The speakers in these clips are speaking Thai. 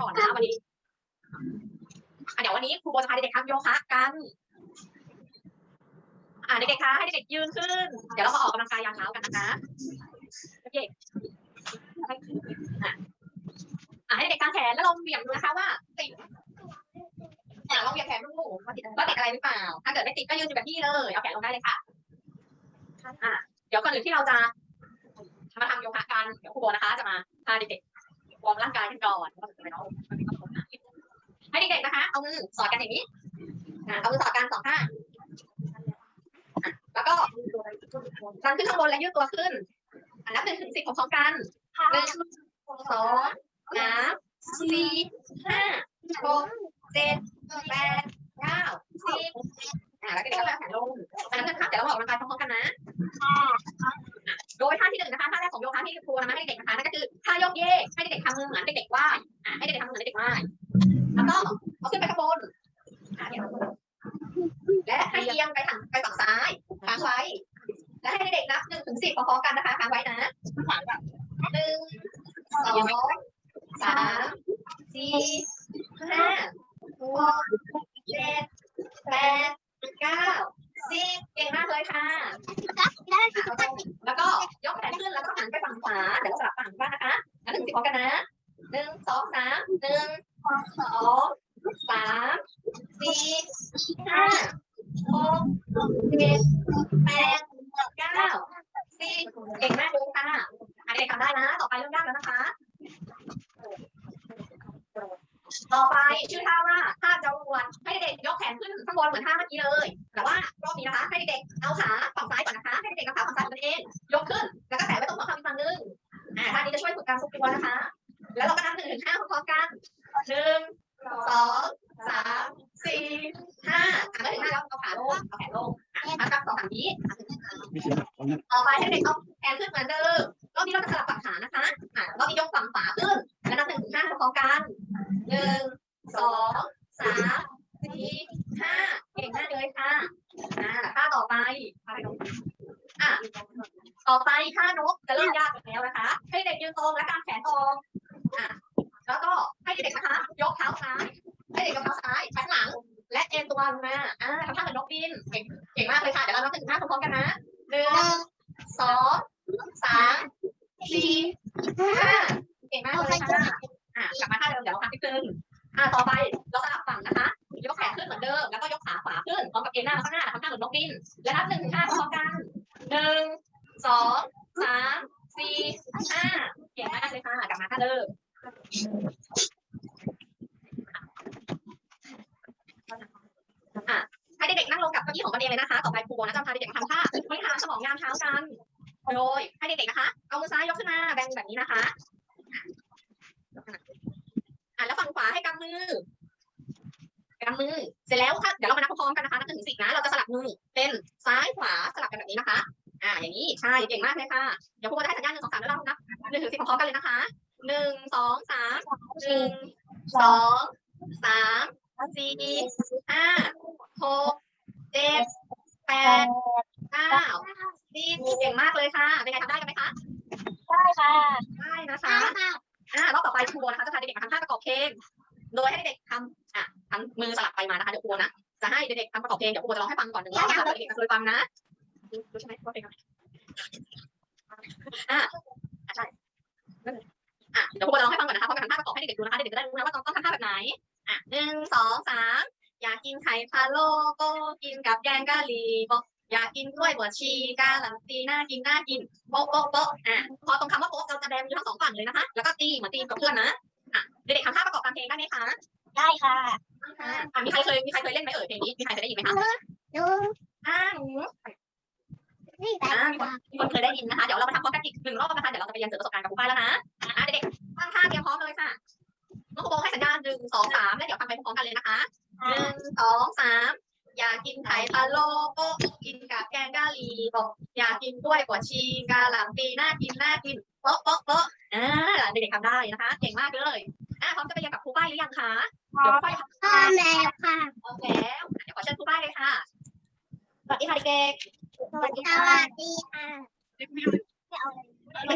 ก่อนนะวันนี้เดี๋ยววันนี้ครูโบจะพาเด็กๆทำโยคะกันอ่าเด็กๆคะให้เด็กๆยืนขึ้น เดี๋ยวเรามาออกกำลังกายยามเช้ากันนะคะเด็กๆอะให้เด็กๆกางแขนแล้วลองเหวี่ยงดูนะคะว่าติดอะลองเหวี่ยงแขนดูว่าติดว่าติดอะไรหรือเปล่า ถ้าเกิดไม่ติดก็ยืนอยู่แบบนี้เลยเอาแขนลงได้เลยค่ะอะเดี๋ยวก่อนอื่นที่เราจะมาทำโยคะกันเดี๋ยวครูโบนะคะ จะมาพาเด็กๆ วอร์มร่างกายกันก่อนว่าจะไปเนาะให้เด็กๆนะคะ เอามือสอดกันอย่างนี้เอามือสอดกันสองข้างแล้วก็ดันขึ้นข้างบนและยืดตัวขึ้น อันนับหนึ่งถึงสิบพร้อมกันหนึ่งสองสามสี่ห้าหกเจ็ดแปดเก้าสิบอ่าแล้วก็เดี๋ยวเราแขนลงอันนั้นนะคะเดี๋ยวเราออกกำลังกายพร้อมๆกันนะโดยท่าที่หนึ่งนะคะท่าแรกของโยคะที่ครูนำมาให้เด็กๆนะคะนั่นก็คือท่ายกเยกให้เด็กๆทำมือเหมือนเด็กๆว่ายอ่าให้เด็กๆทำมือเหมือนเด็กๆว่ายแล้วก็เอาขึ้นไปข้างบนอ่าเดี๋ยวและให้เอียงไปทางไปฝั่งซ้ายค้างไว้ และให้เด็กๆนับหนึ่งถึงสิบพร้อมๆกันนะคะค้างไว้นะหนึ่งสองสามสี่ห้าหกเจ็ดแปดเก้าสิบเก่งมากเลยค่ะ แล้วก็ยกแขนขึ้นแล้วก็หันไปฝั่งขวาเดี๋ยวเราสลับฝั่งบ้างนะคะนับหนึ่งสิบพร้อมกันนะหนึ่งสองสามหนึ่งสองสามสี่ห้าหกเจ็ดแปดเก้าสิบเก่งมากเลยค่ะอันนี้ทำได้นะ ต่อไปเริ่มยากแล้วนะคะต่อไปชื่อท่าว่าท่าจรวดให้เด็กยกแขนขึ้นข้างบนเหมือนท่าเมื่อกี้เลย แต่ว่ารอบนี้นะคะให้เด็กเอาขา ท่านกจะเริ่มยากแล้วนะคะ ให้เด็กยืนตรงและกางแขนตรงอะแล้วก็ให้เด็กนะคะยกเท้าซ้ายให้เด็กยกเท้าซ้ายไปข้างหลัง และเอ็นตัวลงมาอ่าทำท่าเหมือนนกบินเก่งเก่งมากเลยค่ะเดี๋ยวเรานับถึงห้าพร้อมๆกันนะหนึ่งสองสามสี่ห้าเก่งมากเลยค่ะอะกลับมาท่าเดิมเดี๋ยวเราพักนิดนึงอะต่อไปเราสลับฝั่งนะคะยกแขนขึ้นเหมือนเดิมแล้วก็ยกขาขวาขึ้นพร้อมกับเอ็นหน้าข้างหน้าทำท่าเหมือนนกบินและนับหนึ่งถึงห้าพร้อมกันหนึ่ง สองสามสี่ห้าเก่งมากเลยค่ะกลับมาค่ะเดิมอะให้เด็กๆนั่งลงกับเก้าอี้ของตัวเองเลยนะคะ ต่อไปครูโบนะจะพาเด็กๆมาทำท่าบริหารสมองยามเช้ากัน โดยให้เด็กๆนะคะ เอามือซ้ายยกขึ้นมาแบ่งแบบนี้นะคะอะแล้วฝั่งขวาให้กำ มือกำมือ เสร็จแล้วค่ะเดี๋ยวเรามานับพร้อมๆกันนะคะนับถึงสิบนะ เราจะสลับมือ เป็นซ้ายขวาสลับกันแบบนี้นะคะ อ่า อย่างนี้ ใช่ เก่งมากเลยค่ะ เดี๋ยวครูจะให้สัญญาณหนึ่งสองสามแล้วเรานับหนึ่งถึงสิบพร้อมๆกันเลยนะคะหนึ่งสองสามหนึ่งสองสามสี่ห้าหกเจ็ดแปดเก้าสิบเก่งมากเลยค่ะ เป็นไงทำได้กันไหมคะ ได้ค่ะ ได้นะคะ อ่ารอบต่อไปครูโบนะคะจะพาเด็กๆมาทำท่าประกอบเพลง โดยให้เด็กๆทำอะทำมือสลับไปมานะคะเดี๋ยวครูนะจะให้เด็กๆทำประกอบเพลงเดี๋ยวครูจะร้องให้ฟังก่อนหนึ่งรอบนะคะเพื่อเด็กๆจะเคยฟังนะรู้ใช่ไหมว่าเพลงอะไรอะอะใช่นั่นเลยอะเดี๋ยวครูจะร้องให้ฟังก่อนนะคะพร้อมกับทำท่าประกอบให้เด็กๆดูนะคะเด็กๆจะได้รู้นะว่าต้องต้องทำท่าแบบไหนอะหนึ่งสองสามอยากกินไข่พะโล้ก็กินกับแกงกะหรี่บอกอยากกินกล้วยบวชชีกาหลังตีน่ากินน่ากินโป๊ะโป๊ะโป๊ะอะพอตรงคำว่าโป๊ะเราจะแบมอยู่ทั้งสองฝั่งเลยนะคะ แล้วก็ตีเหมือนตีกับเพื่อนนะอะเด็กๆทำท่า ประกอบตามเพลงได้ไหมคะได้ค่ะอะอะมีใครเคยมีใครเคยเล่นไหมเอ่ยเพลงนี้มีใครเคยได้ยินไหมคะดูอ่าหนูนี่แต่อ่ามีคนมีคนเคยได้ยินนะคะเดี๋ยวเรามาทำพร้อมกันอีกหนึ่งรอบนะคะเดี๋ยวเราจะไปเรียนเสริมประสบการณ์กับครูป้ายแล้วนะอะเด็กๆตั้งท่าเตรียมพร้อมเลยค่ะน้องครูโบให้สัญญาณหนึ่งสองสามแล้วเดี๋ยวทำไปพร้อมกันเลยนะคะหนึ่งสองสามอยากกินไข่พะโล้ก็กินกับแกงกะหรี่บอกอยากกินกล้วยกว่าชีกาหลังปีน่ากินน่ากินโป๊ะโป๊ะโป๊ะอ่าเด็กๆทำได้นะคะ เก่งมากเลย อะพร้อมจะไปเรียนกับครูป้ายหรือยังคะเดี๋ยวค่อยพ่อแม่ค่ะพร้อมแล้วเดี๋ยวขอเชิญครูป้ายเลยค่ะสวัสดีค่ะเด็กสวัสดีค่ะๆได้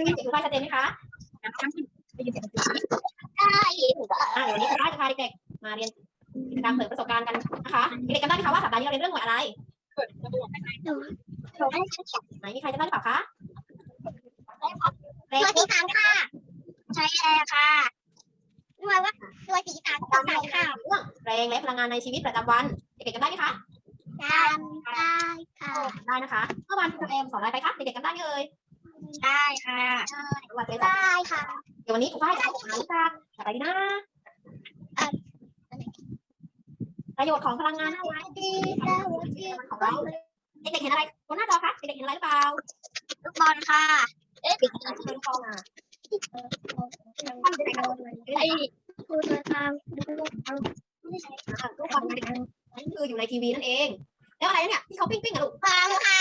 ยินเสียงครูป้ายชัดเจนไหมคะได้ยินอ่าาเด็กๆมาเรียนกิจกรรมเสริมประสบการณ์กันนะคะเด็กๆจำได้ไหมคะว่าสัปดาห์นี้เราเรียนเรื่องหน่วยอะไรหนูหนูไม่ได้ใช้ไหนมีใครจำได้หรือเปล่าคะเลตัวขสีสามค่ะ ใช้แล้วค่ะ หน่วยว่าตัวสีสามตัวไหนค่ะ เรื่องแรงและพลังงานในชีวิตประจำวันเด็กๆจำได้ไหมคะจำได้ค่ะได้นะคะเมื่อวานครูเอ็มสอนอะไรไปคะเด็กๆจำได้ไหมเอ่ยได้ค่ะวันเอ็มได้ค่ะ เดี๋ยววันนี้ครูฝ้ายจะอ่านจากอะไรดีนะประโยชน์ของพลังงานอะไรดีดีของเราเด็กๆเห็นอะไรบนหน้าจอคะเด็กๆเห็นอะไรหรือเปล่าลูกบอลค่ะเอ๊ะเป็นฟองอะ ไอ้ครูจะทำลูกบอลนั่นคืออยู่ในทีวีนั่นเอง แล้วอะไรเนี่ยที่เขาปิ้งปิ้งอะลูกฟังค่ะ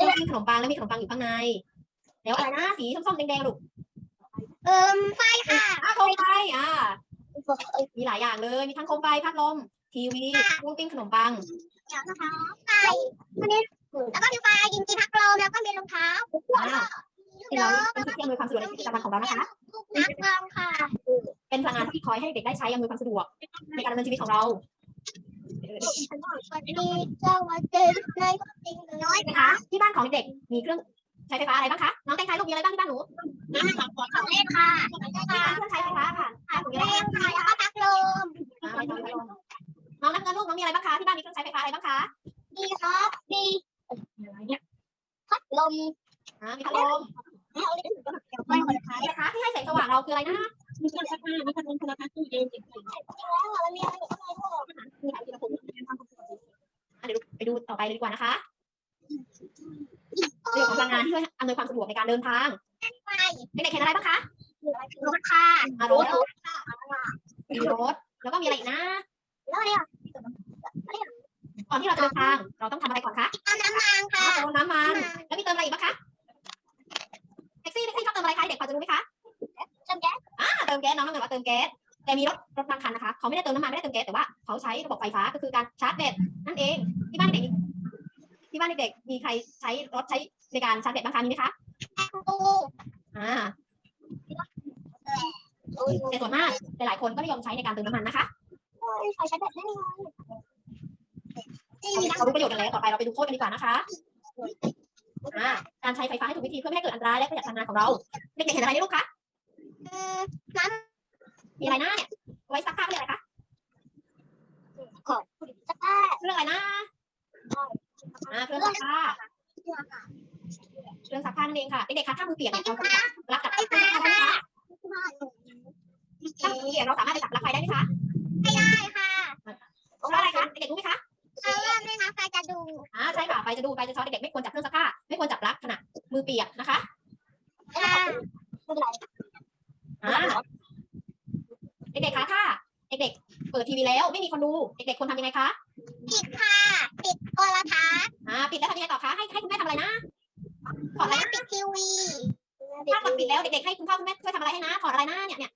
ปิ้งปิ้งขนมปังแล้วมีขนมปังอยู่ข้างใน แล้วอะไรนะสีส้มๆแดงๆลูกเอิ่มไฟค่ะอ่าโคมไฟอ่ามีหลายอย่างเลย มีทั้งโคมไฟพัดลม ทีวีปิ้งปิ้งขนมปังเดี๋ยวนะคะไฟแล้วก็มีไฟยิงจีพักลมแล้วก็มีรองเท้า ที่เราเป็นสิ่งที่อำนวยความสะดวกในกิจกรรมของเรานะคะนักกองค่ะ เป็นพลังงานที่คอยให้เด็กได้ใช้อำนวยความสะดวก ในการดำเนินชีวิตของเรามีเจ้าวันเจอในจริงน้อยนะคะ ที่บ้านของเด็กมีเครื่องใช้ไฟฟ้าอะไรบ้างคะ น้องแตงไทยลูกมีอะไรบ้างที่บ้านหนูของเล่นค่ะมีเครื่องใช้ไฟฟ้าค่ะมีอะไรเล่นค่ะแล้ว ดวกในการเดินทางไฟเด็กๆเห็นอะไรบ้างคะรถค่ะอ่ารถมีรถแล้วก็มีอะไรอีกนะแล้วเนี่ยก่อนที่เราจะเดินทาง เราต้องทำอะไรก่อนคะเอาน้ำมันค่ะเติมน้ำมันแล้วมีเติมอะไรอีกบ้างคะแท็กซี่แท็กซี่ชอบเติมอะไรคะเด็กพอจะรู้ไหมคะจำแก๊สอ่าเติมแก๊สน้องน้องเหมือนว่าเติมแก๊สแต่มีรถรถบางคันนะคะเขาไม่ได้เติมน้ำมันไม่ได้เติมแก๊สแต่ว่าเขาใช้ระบบไฟฟ้าก็คือการชาร์จแบตนั่นเองที่บ้านเด็กๆมีที่บ้านเด็กๆมีใครใช้รถใช้ในการชาร์จแบตบ้างคะมีไหมคะปู อ่าแต่ส่วนมากหลายๆคนก็นิยมใช้ในการเติมน้ำมันนะคะไฟใช้แบบนี้นี่เขารู้ประโยชน์กันแล้วต่อไปเราไปดูโทษกันดีกว่านะคะอ่าการใช้ไฟฟ้าให้ถูกวิธีเพื่อไม่ให้เกิดอันตรายและประหยัดพลังงานของเราเด็กๆเห็นอะไรในรูปคะมีอะไรนะเนี่ยเอาไว้ซักผ้าเรียกอะไรคะสักผ้าเครื่องอะไรนะอ่าเครื่องซักผ้าเค รื่องซักผ้านั่นเองค่ะเด็กๆคะถ้ามือเปียกเนี่ยเราจะรับกับเครื่องซักผ้าได้ไหมคะถ้ามือเปียกเราสามารถไปจับปลั๊กไฟได้ไหมคะได้ค่ะเพราะอะไรคะเด็กๆรู้ไหมคะเพราะว่าไม่งั้นไฟจะดูอ่าใช่ค่ะไฟจะดูไฟจะช็อตเด็กๆไม่ควรจับเครื่องซักผ้าไม่ควรจับปลั๊กขณะมือเปียกนะคะค่ะไม่เป็นไรอ่าเด็กๆคะถ้าเด็กๆเปิดทีวีแล้วไม่มีคนดูเด็กๆควรทำยังไงคะปิดค่ะปิดโทรทัศน์อ่าปิดแล้วทำยังไงต่อ ดแล้วเด็กๆให้คุณพ่อคุณแม่ช่วยทำอะไรให้นะถอดอะไรนะเนี่ยเนี่ย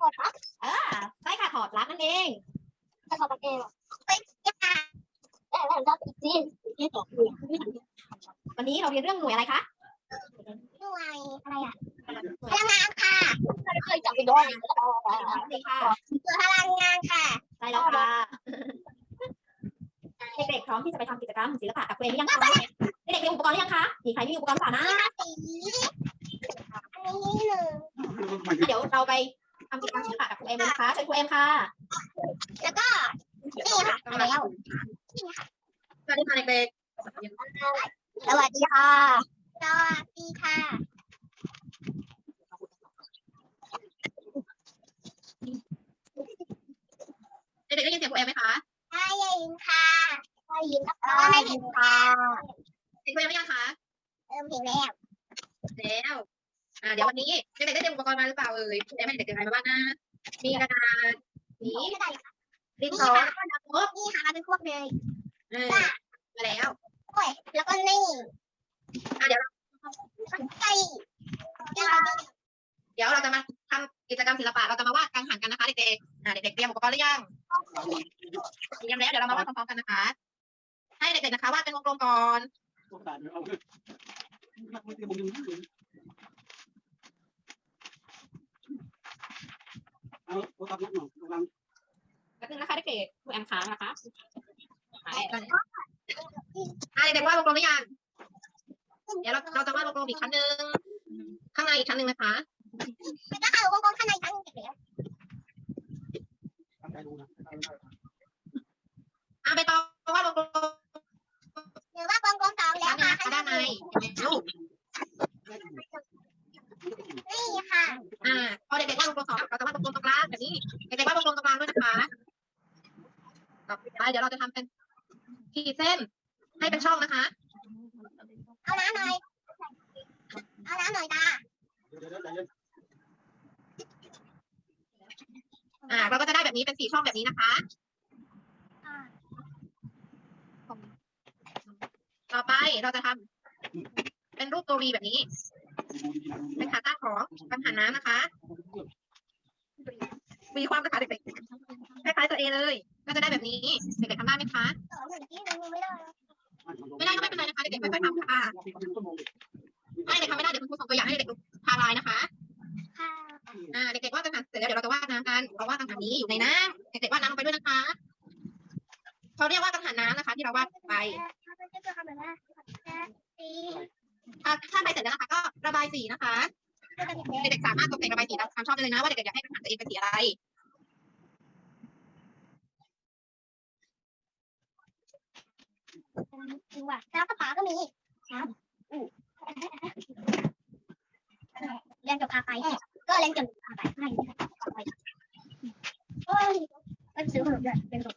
กดครับอ่าใช่ค่ะถอดปลั๊กนั่นเองจะขอประเดี๋ยวไปค่ะแต่แล้วเราปิดจีนที่ต่อคือวันนี้เราเรียนเรื่องหน่วยอะไรคะหน่วยอะไรอะหน่วพยลังงานค่ะเคยจับไปด้วยนั่นเองค่ะพลังงานค่ะใช่แล้วค่ะเด็กๆพร้อมที่จะไปทำกิจกรรมศิลปะกับเพื่อนหรือยังคะเด็กๆมีอุปกรณ์หรือยังคะมีใครมีอุปกรณ์หรือเปล่านะสีอั นนี้หนึ่งเดี๋ยวเราไปทำกิจกรรมศิลปะกับครูเอ็มเลยนะคะเชิญครูเอ็มค่ะ แล้วก็นี่ค่ะมาแล้วสวัสดีค่ะเด็กสวัสดีค่ะสวัสดีค่ะๆเด็กๆได้ยินเสียงครูเอ็มไหมคะได้ยินค่ะได้ยินแล้วก็ไม่เห็นค่ะเห็นครูเอ็มหรือยังคะเริ่มเห็นแล้วแล้ว อ่าเดี๋ยววันนี้เด็กๆได้เตรียมอุปกรณ์มาหรือเปล่าเอ่ยครูเอ็มให้เด็กๆเตรียมอะไรมาบ้างนะ มีกระดาษสีนี่ค่ะดินสอแล้วก็น้ำลบนี่ค่ะมาเป็นพวกเลยเออมาแล้วโอ้ยแล้วก็นี่อะเดี๋ยวไก่นี่ค่ะเดี๋ยวเราจะมาทำกิจกรรมศิลปะเราจะมาวาดกังหันกันนะคะเด็กๆอ่าเด็กๆเตรียมอุปกรณ์หรือยังเตรียมแล้วเดี๋ยวเรามาวาดพร้อมๆกันนะคะ ให้เด็กๆนะคะวาดเป็นวงกลมก่อน ตัวตาเอาเลยนักไม่ได้บุญยังอยู่เอาเอาโทรศัพท์นัดหน่อยกำลังแป๊บนึงนะคะได้เกๆครูแอมค้างนะคะหายอ่าเด็กๆวาดวงกลมหรือยังเดี๋ยวเราเราจะวาดวงกลมอีกชั้นหนึ่งข้างในอีกชั้นหนึ่งนะคะ อ่าเราก็จะได้แบบนี้เป็นสี่ช่องแบบนี้นะคะต่อไปเราจะทำเป็นรูปตัววีแบบนี้ เป็นขาตั้งของกังหันน้ำนะคะวีความนะคะเด็กๆคล้ายๆตัวเอเลยก็จะได้แบบนี้เด็กๆทำได้ไหมคะไม่ได้ก็ไม่เป็นไรนะคะเด็กๆค่อยๆทำค่ะถ้าเด็กทำไม่ได้เดี๋ยวคุณครูส่งตัวอย่างให้เด็กๆดูางไลน์นะคะค่ะอ่าเด็กๆวาดกังหันเสร็จแล้วเดี๋ยวเราจะวาดน้ำกันเพราะว่ากังหันนี้อยู่ในน้ำเด็กๆวาดน้ำลงไปด้วยนะคะเขาเรียกว่ากังหันน้ำนะคะ ที่เราวาดไปจะทำแบบว่าสีถ้าถ้าใครเสร็จแล้วนะคะก็ระบายสีนะคะก็จะเป็นเด็กๆสามารถตกแต่งระบายสีตามความชอบได้เลยนะว่าเด็กๆอยากให้กังหันตัวเองเป็นสีอะไรจริงว่ะแล้วกระเป๋าก็มีครับเรียนจบ พาไปก็เรียนจบพาไปให้โอ้ยก็ซื้อขนมด้วยเป็นขนม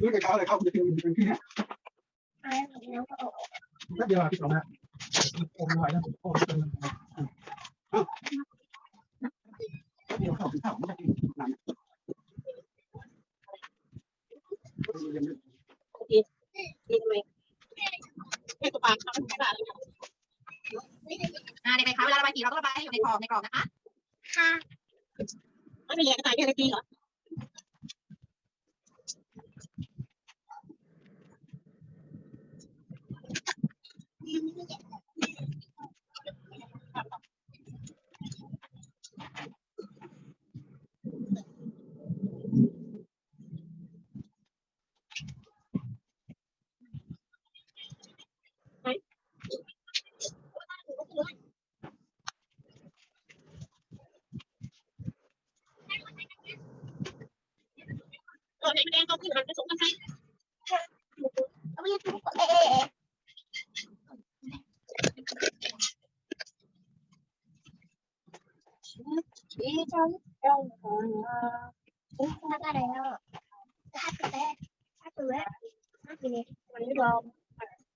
รู้แต่เช้าเลยเข้าจะเป็นเป็นที่เนี่ยไรแล้วก็แป๊บเดียวพี่สองนะโอ้ไม่ไหวแล้วโอ้เป็นเดี๋ยวเข้าถึงเข้าไม่ได้นานโอเคดีเลยให้ตัวปลาเขาไม่ได้เลย อ่าเด็กๆคะเวลาระบาย สีเราต้องระบายให้อยู่ในกรอบในกรอบนะคะ ค่ะไม่เป็นไรก็ตายแค่นาทีเหรอเออไหนแดงเขาขึ้นมันจะสงกันใช่ เอาไปทุกเอ๊ะ ที่ฉัน ต้องหาทำอะไรแล้วฮัตเต้ฮัตเต้ฮัตเต้วันนี้ลอง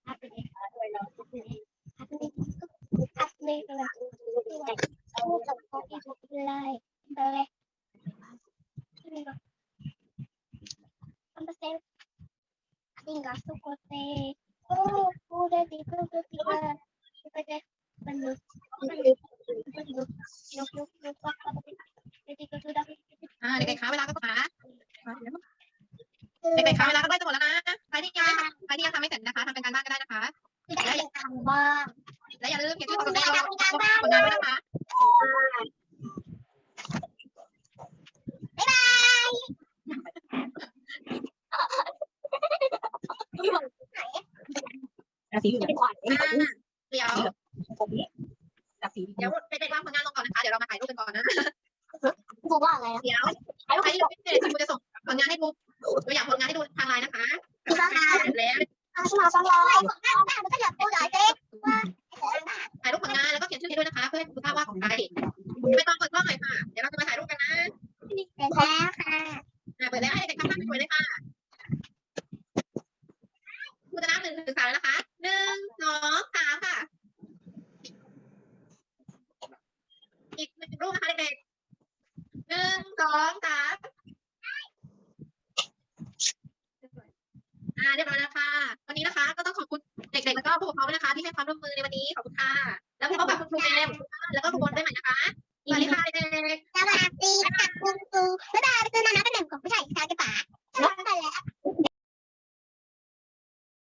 ฮัตเต้ฮัตเต้ฮัตเต้ฮัตเต้ฮัตเต้เลยเอาจับคอที่ทุ ด็กๆคะเวลาก็มาเด็กๆคะเวลาก็ใกล้จะหมดแล้วนะใครที่ยังใครที่ยังทำไม่เสร็จนะคะทำเป็นการบ้านก็ได้นะคะได้ทำบ้างและอย่าลืมเขียนชื่อตัวเองลงบนผลงานด้วยนะคะสีเหลืองอ่าเดี๋ยวจากสีเดี๋ยวเด็กๆวางผลงานลงก่อนนะคะเดี๋ยวเรามาถ่ายรูปกันก่อนนะพูดว่าอะไรอะเดี๋ยว